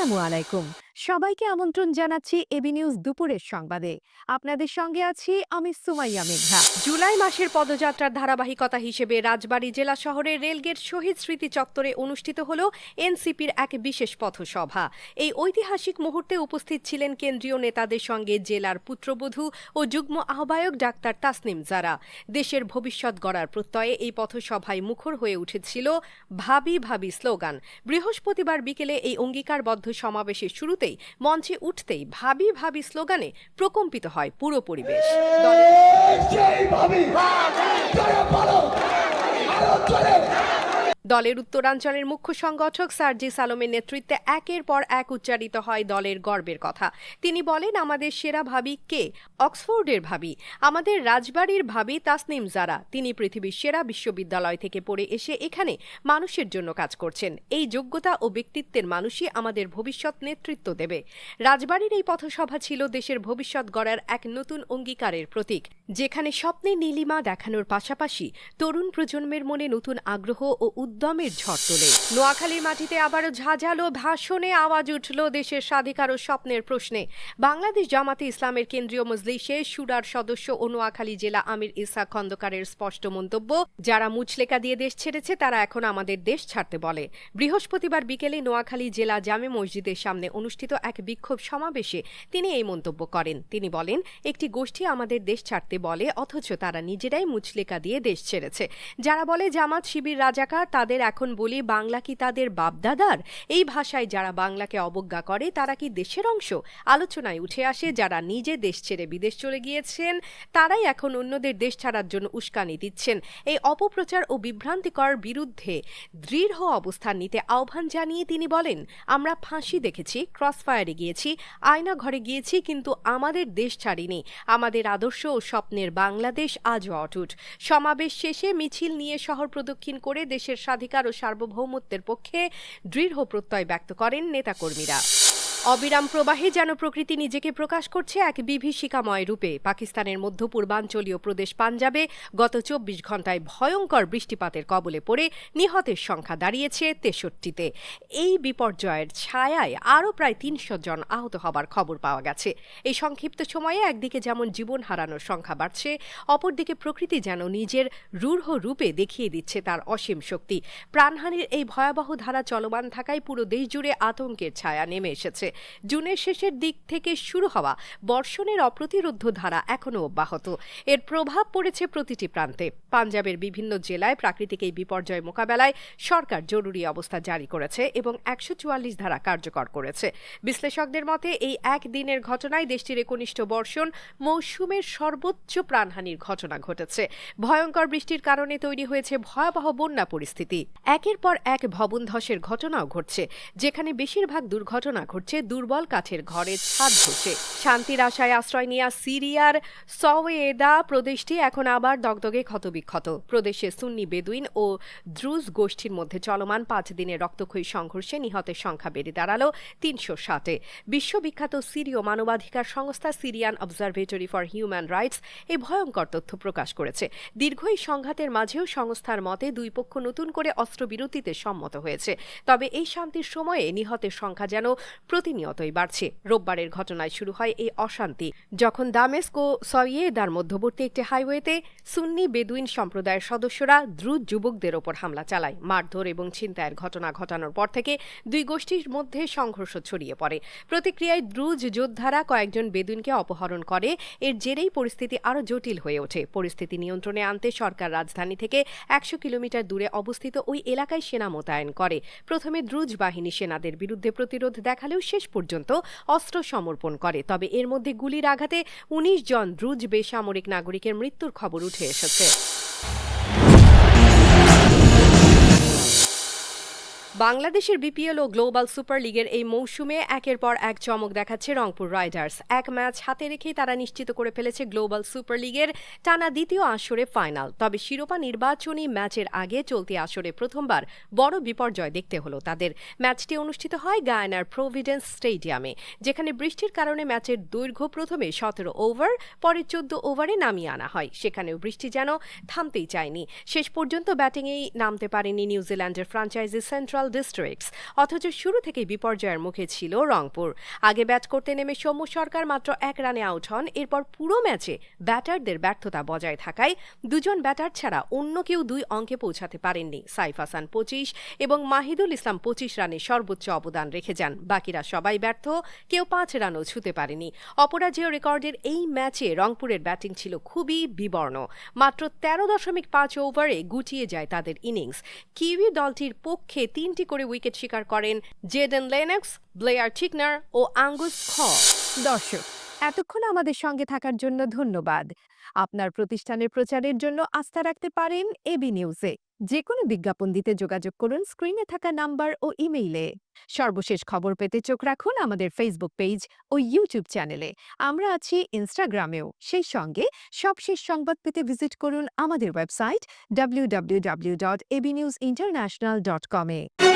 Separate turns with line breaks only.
আসসালামু আলাইকুম। সবাইকে আমন্ত্রণ জানাচ্ছি এবি নিউজ দুপুরের সংবাদে। আপনাদের সঙ্গে আছি আমি সুমাইয়া মেঘা
জুলাই মাসের পদযাত্রার ধারাবাহিকতা হিসেবে রাজবাড়ী জেলা শহরের রেলগেট শহীদ স্মৃতি চত্বরে অনুষ্ঠিত হল এনসিপির এক বিশেষ পথসভা। এই ঐতিহাসিক মুহূর্তে উপস্থিত ছিলেন কেন্দ্রীয় নেতাদের সঙ্গে জেলার পুত্রবধূ ও যুগ্ম আহ্বায়ক ডাক্তার তাসনিম জারা। দেশের ভবিষ্যৎ গড়ার প্রত্যয়ে এই পথসভায় মুখর হয়ে উঠেছিল ভাবি ভাবি স্লোগান। বৃহস্পতিবার বিকেলে এই অঙ্গীকারবদ্ধ সমাবেশের শুরুতেই মঞ্চে উঠতেই ভাবি ভাবি স্লোগানে প্রকম্পিত হয় পুরো পরিবেশ। দলের দলের উত্তরাঞ্চলের মুখ্য সংগঠক সার্জিস আলমের নেতৃত্বে একের পর এক উচ্চারিত হয় দলের গর্বের কথা। তিনি বলেন, আমাদের সেরা ভাবি কে? অক্সফোর্ডের ভাবি। আমাদের রাজবাড়ির ভাবি তাসনিম জারা। তিনি পৃথিবীর সেরা বিশ্ববিদ্যালয় থেকে পড়ে এসে এখানে মানুষের জন্য কাজ করছেন। এই যোগ্যতা ও ব্যক্তিত্বের মানুষই আমাদের ভবিষ্যৎ নেতৃত্ব দেবে। রাজবাড়ির এই পথসভা ছিল দেশের ভবিষ্যৎ গড়ার এক নতুন অঙ্গীকারের প্রতীক। যেখানে স্বপ্নে নীলিমা দেখানোর পাশাপাশি তরুণ প্রজন্মের মনে নতুন আগ্রহ ও উদ্যমের ঝড় তোলে। নোয়াখালীর মাটিতে আবারও ঝাঁঝালো ভাষণে আওয়াজ উঠল দেশের স্বাধিকার ও স্বপ্নের প্রশ্নে। বাংলাদেশ জামাতে ইসলামের কেন্দ্রীয় মজলিসে সুরার সদস্য ও নোয়াখালী জেলা আমির ইসা খন্দকারের স্পষ্ট মন্তব্য, যারা মুচলেকা দিয়ে দেশ ছেড়েছে, তারা এখন আমাদের দেশ ছাড়তে বলে। বৃহস্পতিবার বিকেলে নোয়াখালী জেলা জামে মসজিদের সামনে অনুষ্ঠিত এক বিক্ষোভ সমাবেশে তিনি এই মন্তব্য করেন। তিনি বলেন, একটি গোষ্ঠী আমাদের দেশ ছাড়তে বলে, অথচ তারা নিজেরাই মুচলেকা দিয়ে দেশ ছেড়েছে। যারা বলে জামাত শিবির রাজাকার তাদের এখন বলি, বাংলা কি তাদের বাপদাদার? এই ভাষায় যারা বাংলাকে অবজ্ঞা করে, তারা কি দেশের অংশ? আলোচনায় উঠে আসে, যারা নিজে দেশ ছেড়ে বিদেশ চলে গিয়েছেন, তারাই এখন অন্যদের দেশ ছাড়ার জন্য উস্কানি দিচ্ছেন। এই অপপ্রচার ও বিভ্রান্তিকর বিরুদ্ধে দৃঢ় অবস্থান নিতে আহ্বান জানিয়ে তিনি বলেন, আমরা ফাঁসি দেখেছি, ক্রসফায়ারে গিয়েছি, আয়না ঘরে গিয়েছি, কিন্তু আমাদের দেশ ছাড়িনি। আমাদের আদর্শ ও স্বপ্নের বাংলাদেশ আজও অটুট। সমাবেশ শেষে মিছিল নিয়ে শহর প্রদক্ষিণ করে দেশের স্বাধিকার ও সার্বভৌমত্বের পক্ষে দৃঢ় প্রত্যয় ব্যক্ত করেন নেতাকর্মীরা। অবিরাম প্রবাহে যেন প্রকৃতি নিজেকে প্রকাশ করছে এক বিভীষিকাময় রূপে। পাকিস্তানের মধ্য পূর্বাঞ্চলীয় প্রদেশ পাঞ্জাবে গত চব্বিশ ঘন্টায় ভয়ঙ্কর বৃষ্টিপাতের কবলে পড়ে নিহতের সংখ্যা দাঁড়িয়েছে তেষট্টিতে। এই বিপর্যয়ের ছায়ায় আরও প্রায় তিনশো জন আহত হবার খবর পাওয়া গেছে। এই সংক্ষিপ্ত সময়ে একদিকে যেমন জীবন হারানোর সংখ্যা বাড়ছে, অপরদিকে প্রকৃতি যেন নিজের রূঢ় রূপে দেখিয়ে দিচ্ছে তার অসীম শক্তি। প্রাণহানির এই ভয়াবহ ধারা চলমান থাকায় পুরো দেশ জুড়ে আতঙ্কের ছায়া নেমে এসেছে। জুনের শেষের দিক থেকে শুরু হওয়া বর্ষণের অপ্রতিরোধ্য ধারা এখনও অব্যাহত। এর প্রভাব পড়েছে প্রতিটি প্রান্তে। পাঞ্জাবের বিভিন্ন জেলায় প্রাকৃতিক এই বিপর্যয় মোকাবেলায় সরকার জরুরি অবস্থা জারি করেছে এবং একশো চুয়াল্লিশ ধারা কার্যকর করেছে। বিশ্লেষকদের মতে, এই এক দিনের ঘটনায় দেশটির একনিষ্ঠ বর্ষণ মৌসুমের সর্বোচ্চ প্রাণহানির ঘটনা ঘটেছে। ভয়ঙ্কর বৃষ্টির কারণে তৈরি হয়েছে ভয়াবহ বন্যা পরিস্থিতি। একের পর এক ভবন ধসের ঘটনাও ঘটছে, যেখানে বেশিরভাগ দুর্ঘটনা ঘটছে দুর্বল কাঠের ঘরের ছাদ ধসে শান্তির আশায় আশ্রয় নেওয়া সিরিয়ার সওয়েদা প্রদেশটি এখন আবার দগদগে ক্ষতবিক্ষত। প্রদেশে সুন্নি বেদুইন ও দ্রুজ গোষ্ঠীর মধ্যে চলমান পাঁচ দিনের রক্তক্ষয়ী সংঘর্ষে নিহতের সংখ্যা বেড়ে দাঁড়াল তিনশো ষাটে। বিশ্ববিখ্যাত সিরীয় মানবাধিকার সংস্থা Syrian observatory for human rights এই ভয়ঙ্কর তথ্য প্রকাশ করেছে। দীর্ঘ এই সংঘাতের মাঝেও সংস্থার মতে দুই পক্ষ নতুন করে অস্ত্রবিরতিতে সম্মত হয়েছে। তবে এই শান্তির সময়ে নিহতের সংখ্যা যেন প্রতিনিয়তই বাড়ছে। রোববারের ঘটনায় শুরু হয় এই অশান্তি। যখন দামেস্ক ও সইয়েদার মধ্যবর্তী একটি হাইওয়েতে সুন্নি বেদুইন সম্প্রদায়ের সদস্যরা দ্রুত যুবকদের ওপর হামলা চালায়, মারধর এবং ছিনতাইয়ের ঘটনা ঘটানোর পর থেকে দুই গোষ্ঠীর মধ্যে সংঘর্ষ ছড়িয়ে পড়ে। প্রতিক্রিয়ায় দ্রুজ যোদ্ধারা কয়েকজন বেদুইনকে অপহরণ করে। এর জেরেই পরিস্থিতি আরও জটিল হয়ে ওঠে। পরিস্থিতি নিয়ন্ত্রণে আনতে সরকার রাজধানী থেকে একশো কিলোমিটার দূরে অবস্থিত ওই এলাকায় সেনা মোতায়েন করে। প্রথমে দ্রুজ বাহিনী সেনাদের বিরুদ্ধে প্রতিরোধ দেখালেও শেষ পর্যন্ত অস্ত্র সমর্পণ করে। তবে এর মধ্যে গুলির আঘাতে উনিশ জন দ্রুজ বেসামরিক নাগরিকের মৃত্যুর খবর উঠে এসেছে। বাংলাদেশের বিপিএল ও গ্লোবাল সুপার লিগের এই মৌসুমে একের পর এক চমক দেখাচ্ছে রংপুর রাইডার্স। এক ম্যাচ হাতে রেখেই তারা নিশ্চিত করে ফেলেছে গ্লোবাল সুপার লিগের টানা দ্বিতীয় আসরে ফাইনাল। তবে শিরোপা নির্বাচনী ম্যাচের আগে চলতি আসরে প্রথমবার বড় বিপর্যয় দেখতে হলো তাদের। ম্যাচটি অনুষ্ঠিত হয় গায়ানার প্রভিডেন্স স্টেডিয়ামে, যেখানে বৃষ্টির কারণে ম্যাচের দৈর্ঘ্য প্রথমে সতেরো ওভার, পরে চোদ্দ ওভারে নামিয়ে আনা হয়। সেখানেও বৃষ্টি যেন থামতেই চায়নি। শেষ পর্যন্ত ব্যাটিংয়েই নামতে পারেনি নিউজিল্যান্ডের ফ্রাঞ্চাইজি সেন্ট্রাল ডিস্ট্রিক্টস অথচ শুরু থেকেই বিপর্যয়ের মুখে ছিল রংপুর। আগে ব্যাট করতে নেমে সৌম্য সরকার মাত্র এক রানে আউট হন। এরপর পুরো ম্যাচে ব্যাটারদের ব্যর্থতা বজায় থাকায় দুজন ব্যাটার ছাড়া অন্য কেউ দুই অঙ্কে পৌঁছাতে পারেননি। সাইফ হাসান পঁচিশ এবং মাহিদুল ইসলাম পঁচিশ রানে সর্বোচ্চ অবদান রেখে যান। বাকিরা সবাই ব্যর্থ, কেউ পাঁচ রানও ছুতে পারেনি। অপরাজেয় রেকর্ডের এই ম্যাচে রংপুরের ব্যাটিং ছিল খুবই বিবর্ণ। মাত্র তেরো দশমিক পাঁচ ওভারে গুটিয়ে যায় তাদের ইনিংস কিউই দলটির পক্ষে তিনটি করে উইকেট শিকার করেন জেডেন লেনেক্স ব্লেয়ার ঠিকনার ও আঙ্গুস খ
দর্শক, এতক্ষণ আমাদের সঙ্গে থাকার জন্য ধন্যবাদ। আপনার প্রতিষ্ঠানের প্রচারের জন্য আস্থা রাখতে পারেন এবি নিউজে। যে কোনো বিজ্ঞাপন দিতে যোগাযোগ করুন স্ক্রিনে থাকা নাম্বার ও ইমেইলে। সর্বশেষ খবর পেতে চোখ রাখুন আমাদের ফেসবুক পেজ ও ইউটিউব চ্যানেলে আমরা আছি ইনস্টাগ্রামেও সেই সঙ্গে সবশেষ সংবাদ পেতে ভিজিট করুন আমাদের website W W W dot AB news international dot A.